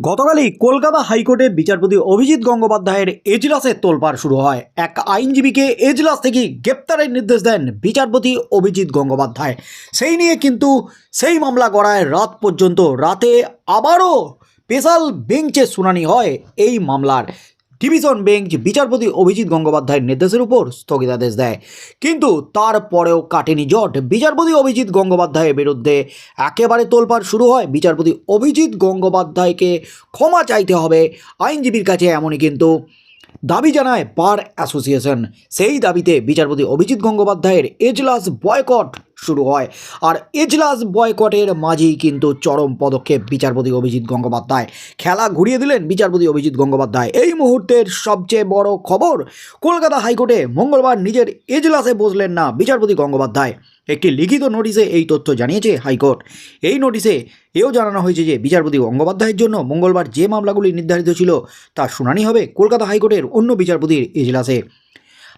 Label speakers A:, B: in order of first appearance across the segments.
A: গতকালই কলকাতা হাইকোর্টে বিচারপতি অভিজিৎ গঙ্গোপাধ্যায়ের এজলাসে তোলপাড় শুরু হয়। এক আইনজীবীকে এজলাস থেকে গ্রেপ্তারের নির্দেশ দেন বিচারপতি অভিজিৎ গঙ্গোপাধ্যায়। সেই নিয়ে কিন্তু সেই মামলা গড়ায় রাত পর্যন্ত। রাতে আবারও স্পেশাল বেঞ্চে শুনানি হয় এই মামলার। ডিভিশন বেঞ্চ বিচারপতি অভিজিৎ গঙ্গোপাধ্যায়ের নির্দেশের উপর স্থগিতাদেশ দেয়। কিন্তু তারপরেও কাটেনি জট। বিচারপতি অভিজিৎ গঙ্গোপাধ্যায়ের বিরুদ্ধে একেবারে তোলপাড় শুরু হয়। বিচারপতি অভিজিৎ গঙ্গোপাধ্যায়কে ক্ষমা চাইতে হবে আইনজীবীর কাছে এমনই কিন্তু দাবি জানায় বার অ্যাসোসিয়েশন। সেই দাবিতে বিচারপতি অভিজিৎ গঙ্গোপাধ্যায়ের এজলাস বয়কট শুরু হয়। আর এজলাস বয়কটের মাঝেই কিন্তু চরম পদক্ষেপ বিচারপতি অভিজিৎ গঙ্গোপাধ্যায়। খেলা ঘুরিয়ে দিলেন বিচারপতি অভিজিৎ গঙ্গোপাধ্যায়। এই মুহূর্তের সবচেয়ে বড় খবর, কলকাতা হাইকোর্টে মঙ্গলবার নিজের এজলাসে বসলেন না বিচারপতি গঙ্গোপাধ্যায়। একটি লিখিত নোটিশে এই তথ্য জানিয়েছে হাইকোর্ট। এই নোটিশে এও জানানো হয়েছে যে বিচারপতি গঙ্গোপাধ্যায়ের জন্য মঙ্গলবার যে মামলাগুলি নির্ধারিত ছিল তার শুনানি হবে কলকাতা হাইকোর্টের অন্য বিচারপতির এজলাসে।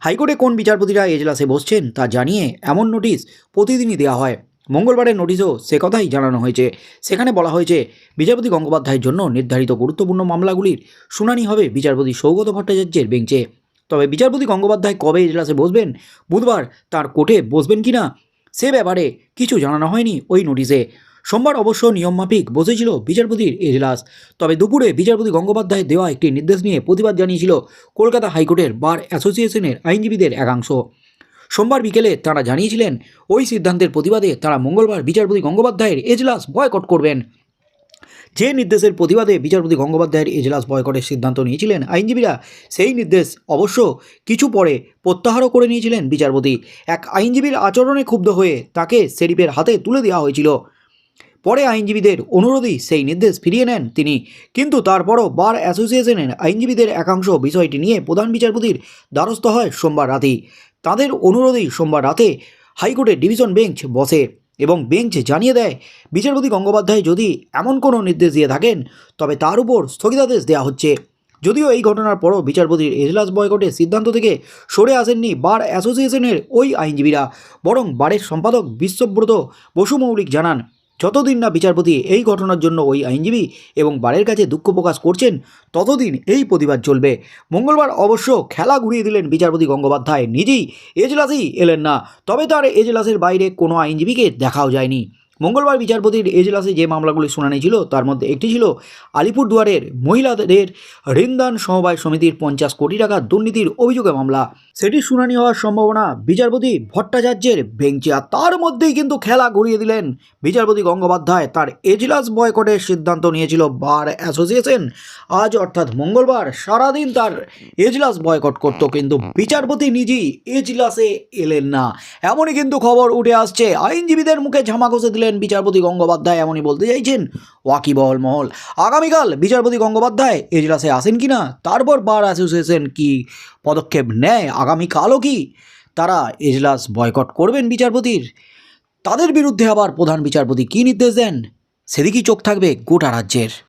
A: হাইকোর্টে কোন বিচারপতিরা এজলাসে বসছেন তা জানিয়ে এমন নোটিশ প্রতিদিনই দেওয়া হয়। মঙ্গলবারের নোটিশও সে কথাই জানানো হয়েছে। সেখানে বলা হয়েছে, বিচারপতি গঙ্গোপাধ্যায়ের জন্য নির্ধারিত গুরুত্বপূর্ণ মামলাগুলির শুনানি হবে বিচারপতি সৌগত ভট্টাচার্যের বেঞ্চে। তবে বিচারপতি গঙ্গোপাধ্যায় কবে এজলাসে বসবেন, বুধবার তার কোর্টে বসবেন কিনা, সে ব্যাপারে কিছু জানানো হয়নি ওই নোটিশে। সোমবার অবশ্য নিয়মমাফিক বসেছিল বিচারপতির এজলাস। তবে দুপুরে বিচারপতি গঙ্গোপাধ্যায় দেওয়া একটি নির্দেশ নিয়ে প্রতিবাদ জানিয়েছিল কলকাতা হাইকোর্টের বার অ্যাসোসিয়েশনের আইনজীবীদের একাংশ। সোমবার বিকেলে তারা জানিয়েছিলেন, ওই সিদ্ধান্তের প্রতিবাদে তারা মঙ্গলবার বিচারপতি গঙ্গোপাধ্যায়ের এজলাস বয়কট করবেন। যে নির্দেশের প্রতিবাদে বিচারপতি গঙ্গোপাধ্যায়ের এজলাস বয়কটের সিদ্ধান্ত নিয়েছিলেন আইনজীবীরা, সেই নির্দেশ অবশ্য কিছু পরে প্রত্যাহারও করে নিয়েছিলেন বিচারপতি। এক আইনজীবীর আচরণে ক্ষুব্ধ হয়ে তাকে শরীফের হাতে তুলে দেওয়া হয়েছিল। পরে আইনজীবীদের অনুরোধেই সেই নির্দেশ ফিরিয়ে নেন তিনি। কিন্তু তারপরও বার অ্যাসোসিয়েশনের আইনজীবীদের একাংশ বিষয়টি নিয়ে প্রধান বিচারপতির দ্বারস্থ হয় সোমবার রাতেই। তাদের অনুরোধেই সোমবার রাতে হাইকোর্টের ডিভিশন বেঞ্চ বসে এবং বেঞ্চ জানিয়ে দেয়, বিচারপতি গঙ্গোপাধ্যায় যদি এমন কোনো নির্দেশ দিয়ে থাকেন, তবে তার উপর স্থগিতাদেশ দেওয়া হচ্ছে। যদিও এই ঘটনার পরও বিচারপতির এজলাস বয়কটের সিদ্ধান্ত থেকে সরে আসেননি বার অ্যাসোসিয়েশনের ওই আইনজীবীরা, বরং বারের সম্পাদক বিশ্বব্রত বসু মৌলিক জানান। যতদিন না বিচারপতি এই ঘটনার জন্য ওই আইনজীবী এবং বারের কাছে দুঃখ প্রকাশ করছেন, ততদিন এই প্রতিবাদ চলবে। মঙ্গলবার অবশ্য খেলা ঘুরিয়ে দিলেন বিচারপতি গঙ্গোপাধ্যায়। নিজেই এজলাসেই এলেন না, তবে তার এজলাসের বাইরে কোনো আইনজীবীকে দেখাও যায়নি। মঙ্গলবার বিচারপতির এজলাসে যে মামলাগুলি শুনানি ছিল, তার মধ্যে একটি ছিল আলিপুরদুয়ারের মহিলাদের ঋণদান সমবায় সমিতির পঞ্চাশ কোটি টাকা দুর্নীতির অভিযোগে মামলা। সেটি শুনানি হওয়ার সম্ভাবনা বিচারপতি ভট্টাচার্যের বেঞ্চে আর তার মধ্যেই কিন্তু খেলা ঘুরিয়ে দিলেন বিচারপতি গঙ্গোপাধ্যায়। তার এজলাস বয়কটের সিদ্ধান্ত নিয়েছিল বার অ্যাসোসিয়েশন। আজ অর্থাৎ মঙ্গলবার সারাদিন তার এজলাস বয়কট করত, কিন্তু বিচারপতি নিজেই এজলাসে এলেন না। এমনই কিন্তু খবর উঠে আসছে, আইনজীবীদের মুখে ঝামা ঘষে দিলেন বিচারপতি গঙ্গোপাধ্যায়, এমনই বলতে চাইছেন ওয়াকিবহল মহল। আগামীকাল বিচারপতি গঙ্গোপাধ্যায় এজলাসে আসেন কি না তারপর বার অ্যাসোসিয়েশন কি পদক্ষেপ নেয়, আগামীকালও কি তারা এজলাস বয়কট করবেন বিচারপতির? তাদের বিরুদ্ধে আবার প্রধান বিচারপতি কী নির্দেশ দেন? সেদিকেই চোখ থাকবে গোটা রাজ্যের।